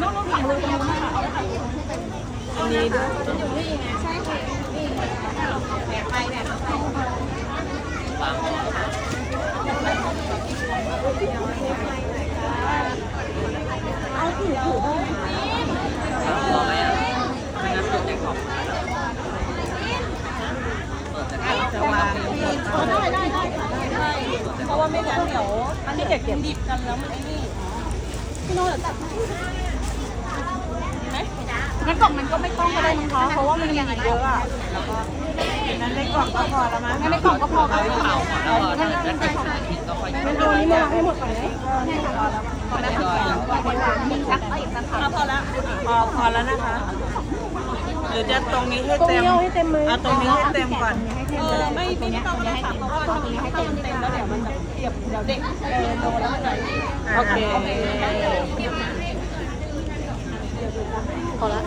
นู้นจะเป็นเราคุยนะนี่นะคะหนูกับคนเอาไปใส่อาหารไปน้องๆฝั่งนู้นกันนะคะเอาไปใส่อันนี้ด้วยใช่ค่ะแบบไปแบบไปจะวางได้ได้ได้ค่ะเพราะว่าไม่งั้นเดี๋ยวอันนี้เด็กดิบกันแล้วมันไอ้นี่ พี่โน้ตจับไหมงั้นกล่องมันก็ไม่ต้องก็ได้นะคะเพราะว่ามันยังเยอะอะนั้นในกล่องก็พอแล้วมั้งงั้นในกล่องก็พอค่ะเอางั้นงั้นงั้นงั้นเอานี้มาให้หมดก่อนเลยพอแล้วพอแล้วมีสักอีกสักพอแล้วพอพอแล้วนะคะหรือจะตรงนี้ให้ตรงเต็มนี้เอาให้เต็มเลยเอาตรงนี้ให้เต็มก่อนเออไม่ไม่ต้องค่ะเพราะว่าตรงนี้ให้เต็มเต็มแล้วเดี๋ยว มันจะเปียกเดี๋ยวเด็กเออโดนแล้วมันจะโอเคพอแล้ว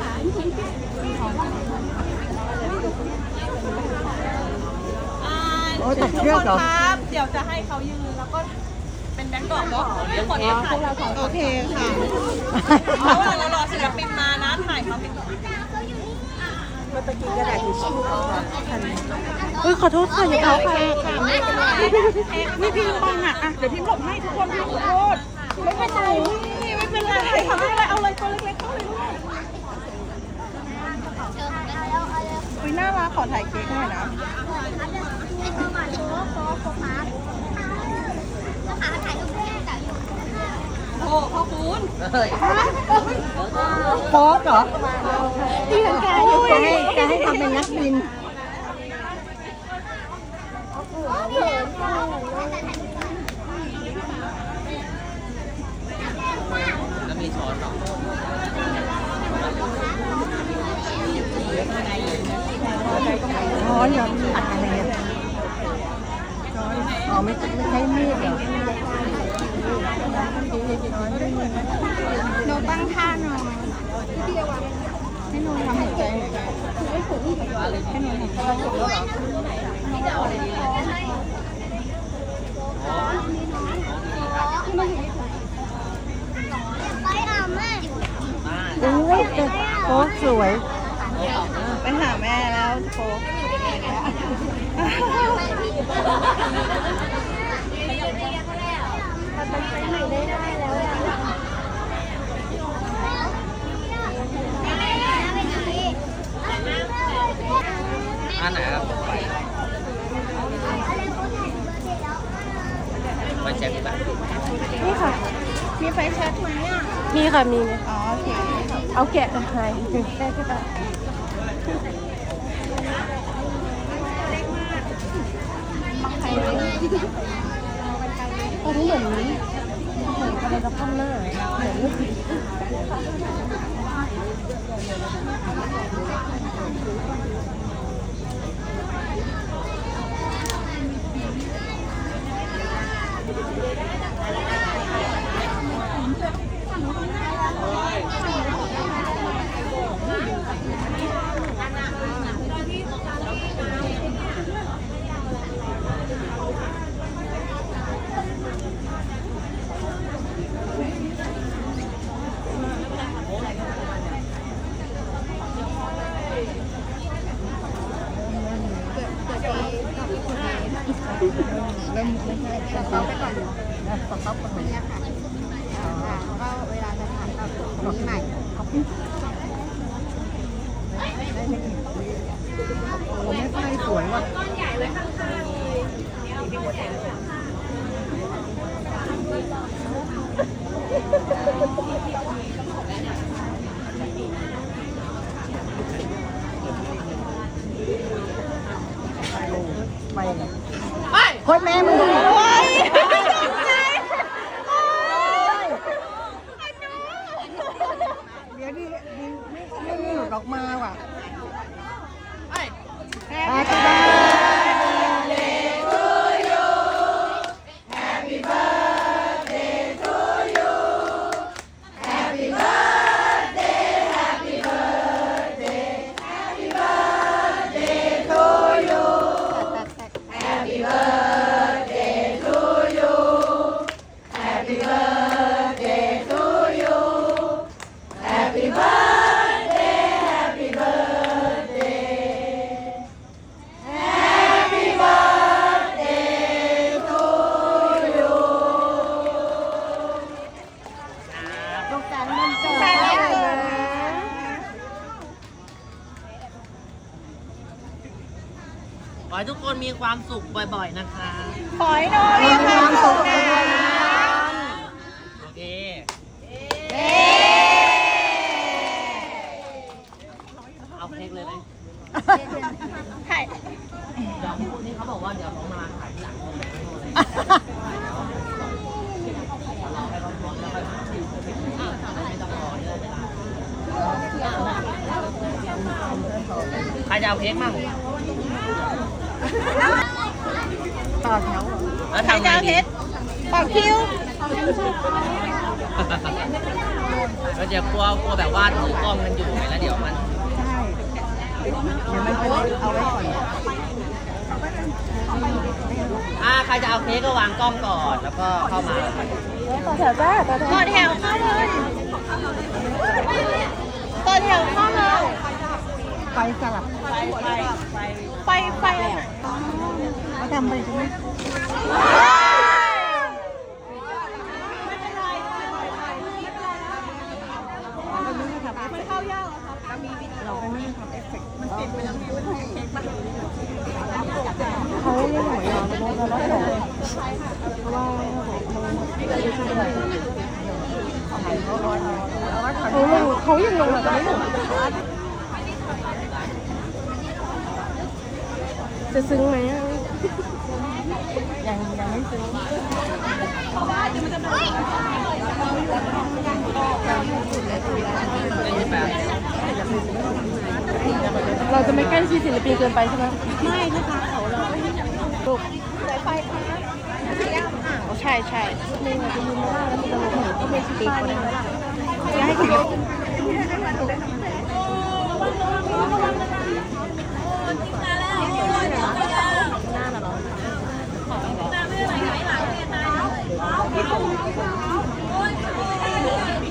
โอ้ตัดเชือกเหรอ ครับเดี๋ยวจะให้เขายืนแล้วก็เป็นแบงก์กรอบเนาะเดี๋ยวขอเดี๋ยวถ่ายโอเคค่ะเพราะว่าเรารอศิลปินมานะถ่ายเขาไปก่ เมื่อกี้กระดาษทิชชู่เอาไว้ทันเฮ้ยขอโทษค่ะอย่าเอาค่ะค่ะไม่เป็นไรนี่พี่บังอะอะเดี๋ยวพี่หลบให้ทุกคนพี่ขอโทษไม่เป็นไรไม่เป็นไรค่ะไม่เป็นไรเอาเลยตัวเล็กๆเข้าเลยลูกอุ้ยน่ารักขอถ่ายเค้กหน่อยนะ โอ้พ่อคุณโป๊กเหรอตีลังกาอยู่จะให้จะให้ทำเป็นนักบินแล้วมีช้อนเหรอช้อนย้อนตัดอะไรช้อนอ๋อไม่ไม่ใช่มีดเหรอ หนูตั้งท่านอยให้หนูทำหัวใจให้หนูทำหัวใจอุ้ยแต่โป๊กสวย ไปหาแม่แล้วโค้ อันไหนครับไปไปแช็คแบบนี่ค่ะ มีไฟแช็กไหมอะ มีค่ะ มีอ๋อโอเค เอาแกะให้แกะก็ได้ เหมือนเหมือนอะไรจะพันหน้าเหมือน มีความสุขบ่อย ๆ นะคะ ขอให้น้องมีความสุขนะ โอเค เอาเค้กเลยไหม ถ่าย เดี๋ยวพวกนี้เขาบอกว่าเดี๋ยวเขามาขายที่หลังผมรอให้เขาพร้อมแล้วค่อยมาไม่ต้องรอเยอะเวลาใครจะเอาเค้กมั่ง ต่อแถว แล้วทำไงดี ต่อคิว ก็จะกลัวกลัวแบบว่าถือกล้องกันอยู่ไงแล้วเดี๋ยวมัน ใช่ เดี๋ยวมันไปเอาไว้ก่อนอ่าใครจะเอาเค้กก็วางกล้องก่อนแล้วก็เข้ามาต่อแถวจ้าต่อแถวต่อแถวเข้าเลยต่อแถวเข้าเลยไฟสลับไฟไฟอะไรอะเขาทำไปใช่ไหมเราไปไม่ทำเอฟ เฟกต์มันติดไปแล้วมีว่าเค้กมันเขาเรียกหน่ยยาแล้วก็แล้วเพราะว่าเขาลงเขายังลงแต่ไม่ลงจะซึ้งไหมยังยังไม่ซึ้ง เราจะไม่ใกล้ชิดศิลปินเกินไปใช่ไหมไม่นะคะเขาเราลูกสายไฟค่ะใช่ใช่นี่มันจะยืนไม่ได้แล้วมันจะลงหนูก็ไม่ชิดตีคนนั้นจะให้เขายกใช่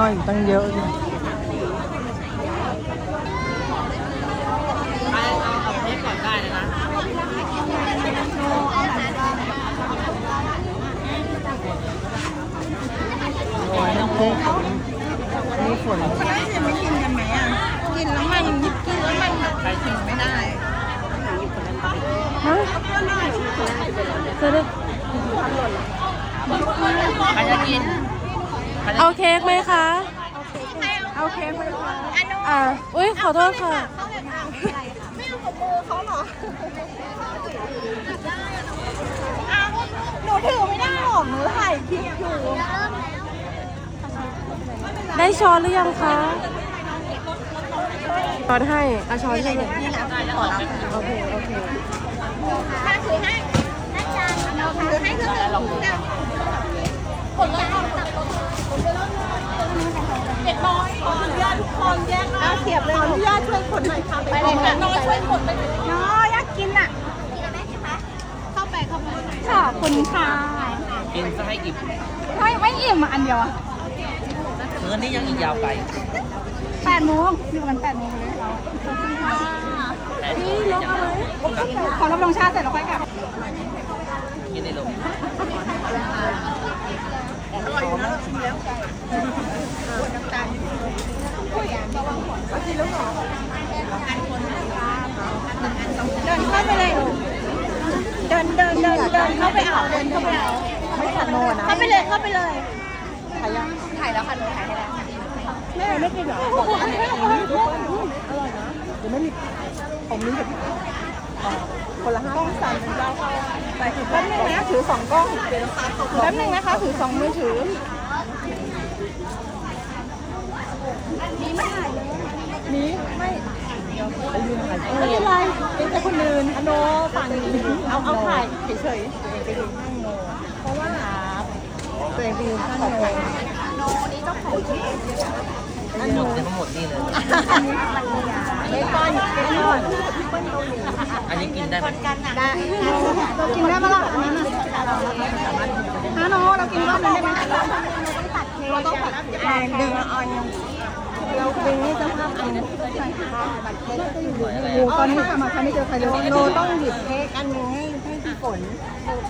คนข้างนอกอีกตั้งเยอะเลย ใครเอาเอาเค้กก่อนได้เลยนะ โอ้ยน้องเค้กนี่ฝน ไม่กินกันไหมอะ กินแล้วมันกินแล้วมันแบบกินไม่ได้ ฮะจะได้ ใครจะกินใครจะ เอาเค้กไหมคะ เอาเค้กไหมคะ อ่า อุ้ยขอโทษค่ะ ไม่เอากับมือเขาเหรออ้าวหนูถือ ไม่ได้หรอกหนูถ่ายคลิปอยู่ได้ช้อนหรือยังคะช้อนให้เอาช้อนให้ได้แล้วออกไปโอเคโอเคถ้าถือให้อาจารย์เราถือให้ก็คือผลละเอาจับเด็กน้อยขออนุญาตทุกคนแยกนะเสียบเลยขออนุญาตช่วยคนหน่อยค่ะไปเลยค่ะน้อยช่วยคนไปเลยน้อยอยากกินอะเข้าไปเข้าไปขอบคุณค่ะ กินซะให้อิ่มไม่ไม่อิ่มอะอันเดียวอะมื้อนี้ยังอีกยาวไกลแปดโมงอยู่กันแปดโมงเลยเราขอบคุณค่ะแต่นี่ลงเอาไว้ขอรับรองชาติเสร็จแล้วค่อยกลับกินในลมเดินเข้าไปเลย เดินเดินเดินเดินเข้าไปเอาเดินเข้าไปเอา ไม่ขัดโนนะเข้าไปเลยเข้าไปเลยถ่ายยังถ่ายแล้วค่ะหนูถ่ายให้แล้วแม่ไม่กินเหรอบอกอร่อยนะเดี๋ยวไม่มีผมนี้กับคนละห้ากล้องสั่นเป็นเจ้าเข้าไปแป๊บนึงนะถือสองกล้องแป๊บนึงนะคะถือสองมือถือนี้ไม่ถ่ายเลยนี้ไม่ไม่เป็นไรเป็นแต่คนอื่นอโนฝั่งนี้เอาเอาถ่ายเฉยๆไปดูข้างโนเพราะว่า ตัวเองไปดูข้างโนโนนี้เจ้าของที่อันหมดเลยทั้งหมดนี่เลยเบคอนเบคอนอันนี้กินได้ไหมได้เรากินได้ปะล่ะอันนั้นฮะโนเรากินรอบนั้นได้ไหมเราต้องผัดแรงดึงออนเราดึงให้เจ้าภาพกินใช่ค่ะบัตรเค้กก็อยู่สวยอะอ้อ่ตอนนี้ทำมาเขาไม่เจอใครเลยโนต้องหยิบเค้กอันหนึงให้ ฝน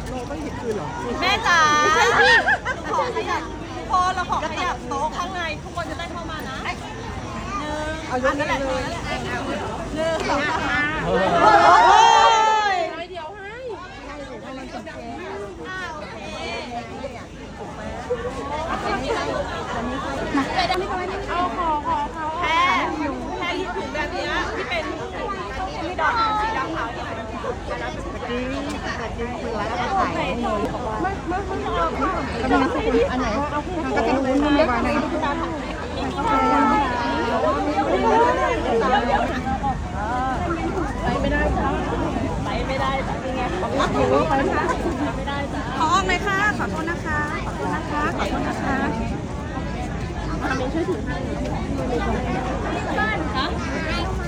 โนต้องหยิบคืนเหรอแม่จ๋าไม่ใช่พี่ขอขยับพอเราขอขยับโต๊ะข้างในทุกคนจะได้เข้ามานะเอายกนี้เลยหนึ่งสองสาม เออ โอ้ย แค่แค่หยิบถุงแบบเนี้ยที่เป็นมีดอกสีดำขาวที่ไหน กำลังสกุลอันไหนมันก็เป็นวุ้นมันไม่วางในขอออกเลยค่ะ ขอโทษนะคะ ขอโทษนะคะ ขอโทษนะคะใ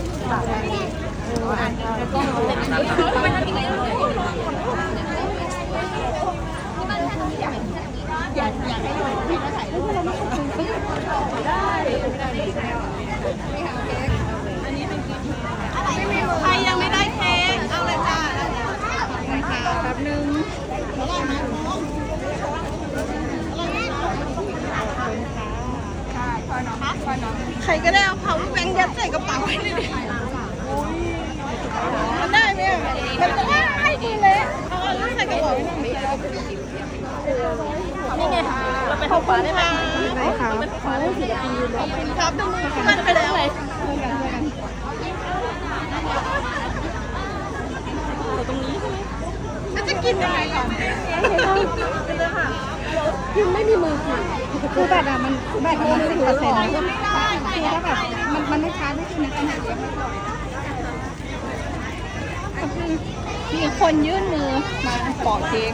ใครยังไม่ได้เค้กเอาเลยจ้าแป๊บนึงใครก็ได้เอา power bank ยัดใส่กระเป๋าให้เลยดิ มันได้ไหมมันจะได้ดีเลยเอาเอาใส่กระเป๋านี่ไงเราไปทำฟ้าได้ไหมไหนคะขอให้ศิลปินยืนขอบคุณครับดูมือขึ้นมาไปแล้วตรงนี้ใช่ไหมจะกินยังไงก่อนค่ะพิมไม่มีมือค่ะคือแบบอะมันแบบมันสิบเปอร์เซ็นต์คือถ้าแบบมันมันไม่ช้าไม่ถึงขนาดนี้ มีคนยื่นมือมาปอกเค้ก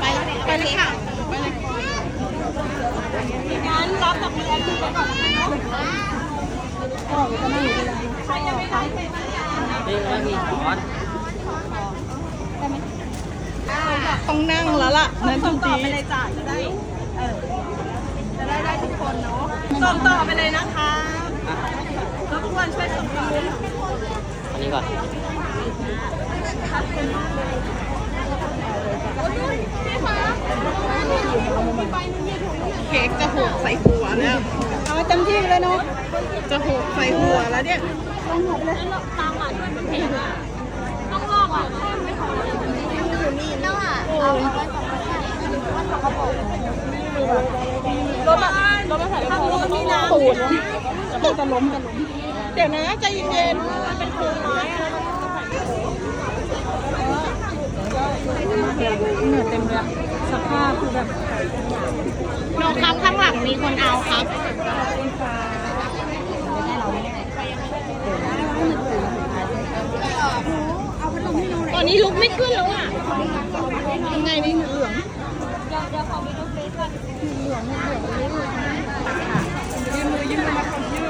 ไปไปเลยค่ะไปเลยงั้นรับกับพี่แอนดูก่อนนะคะอ๋อจะไม่อยู่เลยใครยังไม่ได้เค้กนี่ไม่มีช้อนต้องนั่งแล้วล่ะนั่นจส่งต่อริงไปเลยจ้ะจะได้เออจะได้ได้ทุกคนเนาะส่งต่อไปเลยนะคะอะรบก วนช่วยส่งต่ออันนี้ก่อนเค้กจะหกใส่หัวแล้วเอาเต็มที่เลยเนาะจะหกใส่หัวแล้วเนี่ยต้องหกเลยตามมาด้วยเป็นเพลงอะต้องลอกอะไม่พอแล้วอยู่นี่แล้วอะเอาไว้ก่อนว่าสกปรกรถมารถมาถ่ายทางรถมีน้ำตูดมัน จะล้มจะล้มเดี๋ยวนะใจเย็นเป็นโครงไม้อะไรเหนื่อยเต็มเลยสภาพคือแบบโน้อครับข้างหลังมีคนเอาครับตอนนี้ลุกไม่ขึ้นแล้วอะยังไงนี่เหลืองเดี๋ยวขอมีลูกเฟซก่อนเหลืองเหลืองยืมมือยืมมือ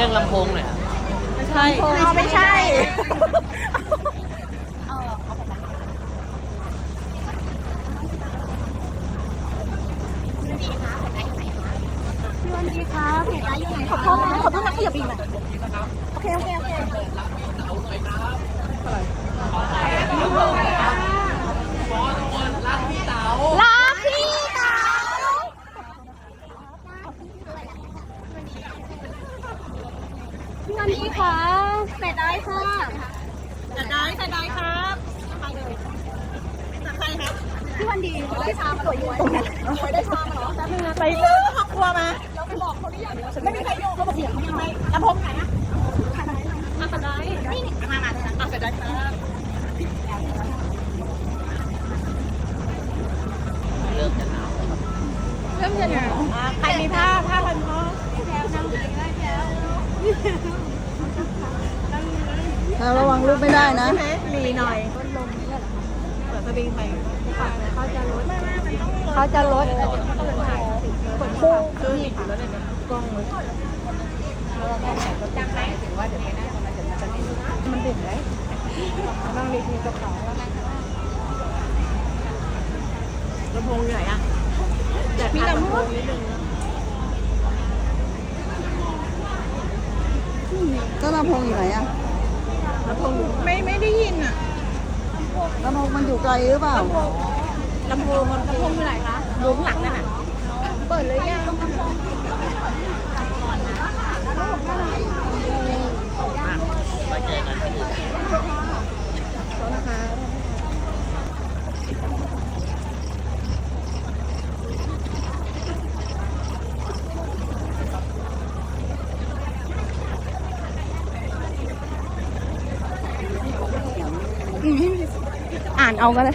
เรื่องลำโพงเลยอยอะ ใช่ ไม่ใช่ เริ่มจะหนาวใครมีผ้าผ้าพันคอแล้วระวังลูกไม่ได้นะมีหน่อยเปิดสวิงไปเขาจะลดเขาจะลดคู่คือหยิบอยู่แล้วเลยนะกล้องเลยแล้วเราแค่ไหนก็จังไหนถือว่าเดี๋ยวไปหน้ามันจะมันจะไม่มันเด่นไหม นั่งรีวิกระเป๋าลำโพงอยู่ไหอะแต่มีลำโพงนิดนึงก็ลำโพงอยู่ไหนอะลำโพงไม่ไม่ได้ยินอะลำโพงมันอยู่ไกลหรือเปล่าลำโพงลำโพงลำโพงอยู่ไหนคะลงหลังนั่น่ะเปิดเลยยังลำโพงก่อนนะ เอาก็เล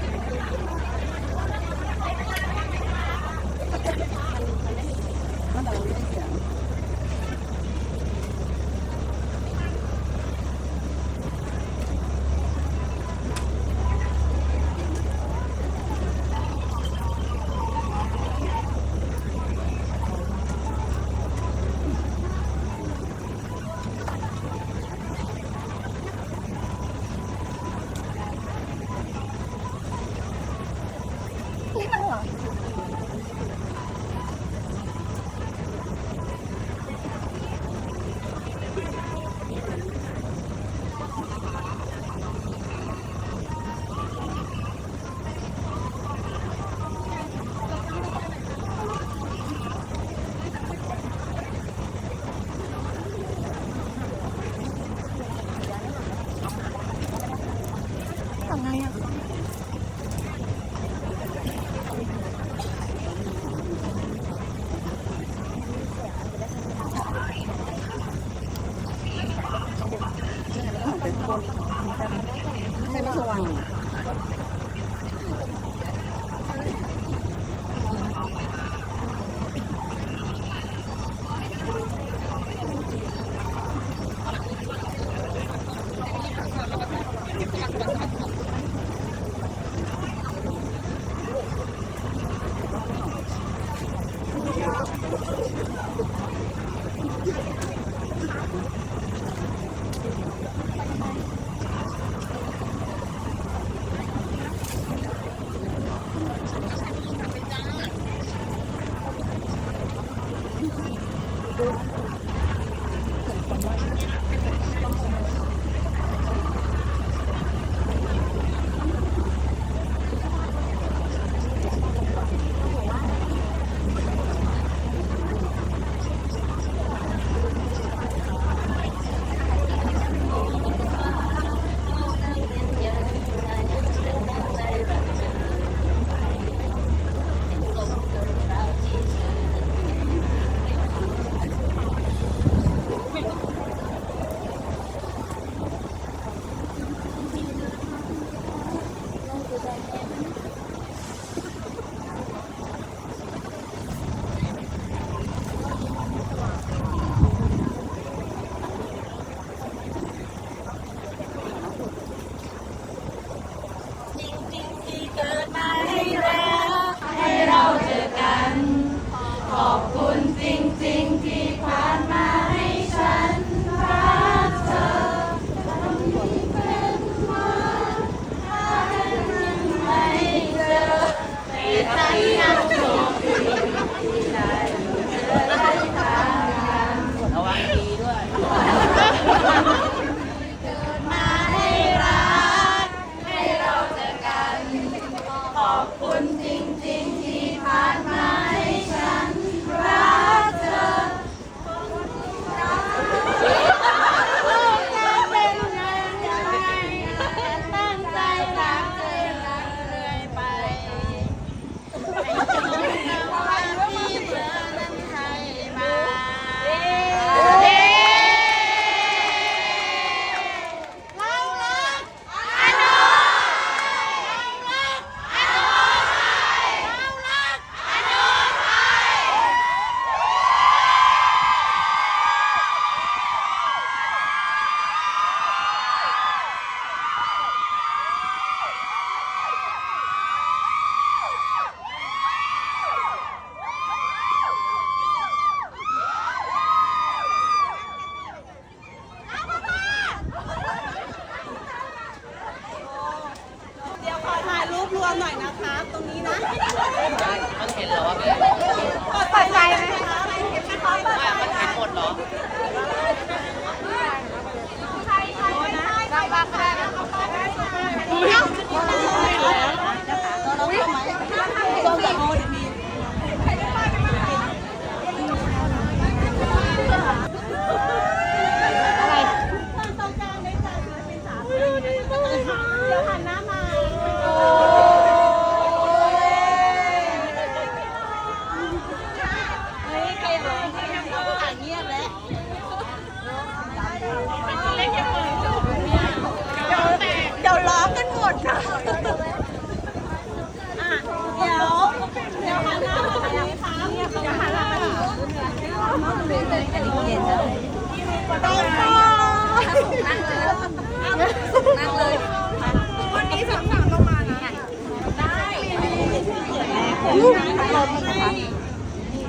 ลูกลมนะคะ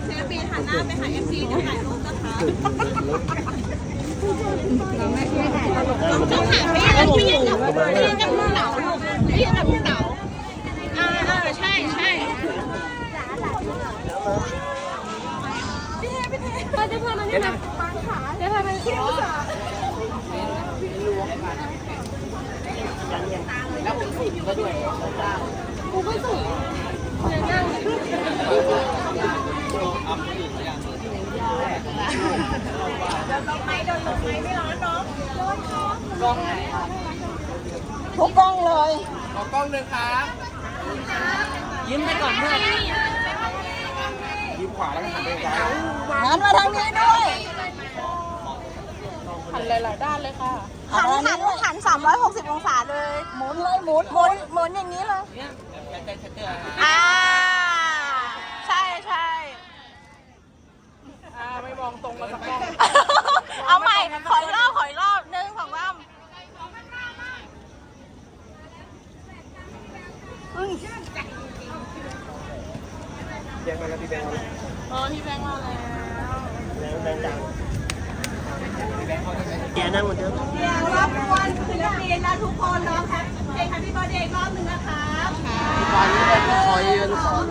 ศิลปินหันหน้าไปหาเอฟซีจะถ่ายรูปนะคะต้องหายไม่ยังไม่ยังกับไม่ยังกับลูกเต๋าลูกไม่ยังกับลูกเต๋าอ่าอ่าใช่ใช่ไปจะพามันที่ไหนปังขาจะพามันที่ไหนกูไม่สูงเดี๋ยวนั่ง ทุกกล้องเลย ขอกล้องหนึ่งครับยิ้มไปก่อนเพื่อนยิ้มขวาแล้วก็หันไปซ้ายหันมาทางนี้ด้วยหันหลายๆด้านเลยค่ะหันหันหันสามร้อยหกสิบองศาเลย หมุนเลยหมุนหมุนหมุนอย่างนี้เลย เนี่ยแต่แต่แต่อ่าใช่ใช่อ่าไม่มองตรงกันสักกล้องเอาใหม่ขออีกรอบขออีกรอบหนึ่งสองสามอืมแยกไปแล้วพี่แบงค์เอาเออพี่แบงค์มาแล้วแล้วแบงค์จังแกนั่งเหมือนเดิมเดี๋ยวรบกวนศิลปินและทุกคนร้องแฮปเพลง Happy Birthday อีกรอบหนึ่งนะคะ ตอนนี้เป็นคอยยืนสอง